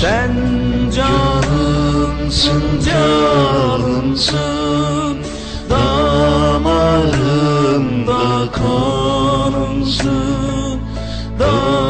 Sen canımsın canımsın. Damarımda kanımsın. Damarımda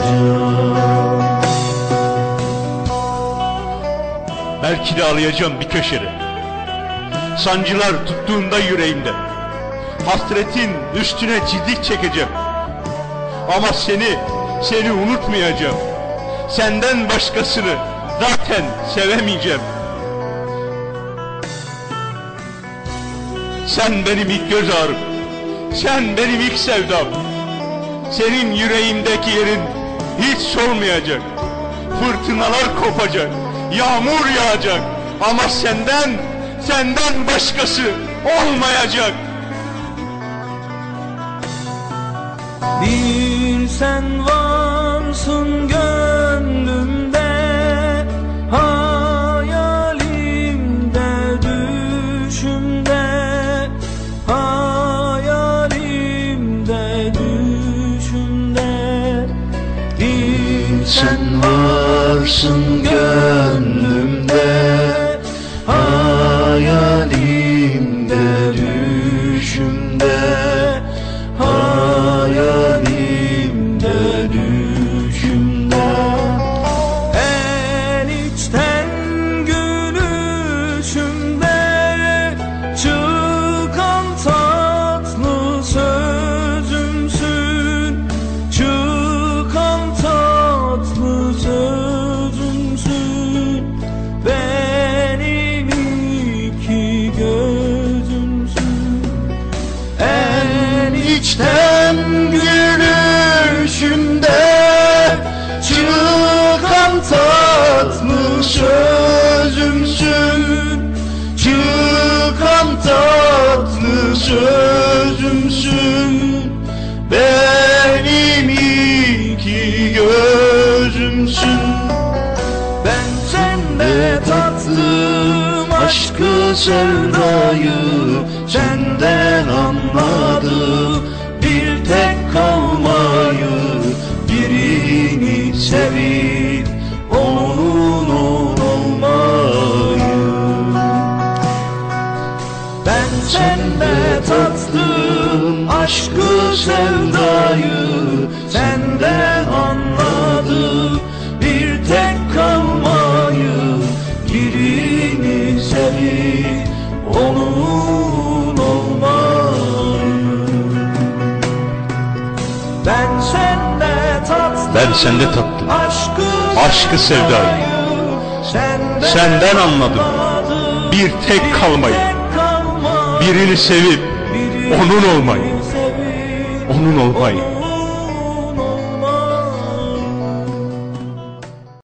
Ağlayacağım bir köşede. Sancılar tuttuğunda yüreğimde. Hasretin üstüne çizik çekeceğim. Ama seni, seni unutmayacağım. Senden başkasını zaten sevemeyeceğim. Sen benim ilk göz ağrım. Sen benim ilk sevdam. Senin yüreğimdeki yerin hiç solmayacak. Fırtınalar kopacak. Yağmur yağacak. Ama senden, senden başkası olmayacak. Bir sen varsın gönlümde Hayalimde düşümde Hayalimde düşümde Bir sen varsın gönlümde sevdayı senden anladım Bir tek kalmayı birini sevip onun olmayı. Ben sende tattım aşkı sevdayı Ben sende tattım. Aşkı, sevdayı Senden, anladım. Bir tek kalmayı. Birini sevip onun olmayı. Onun olmayı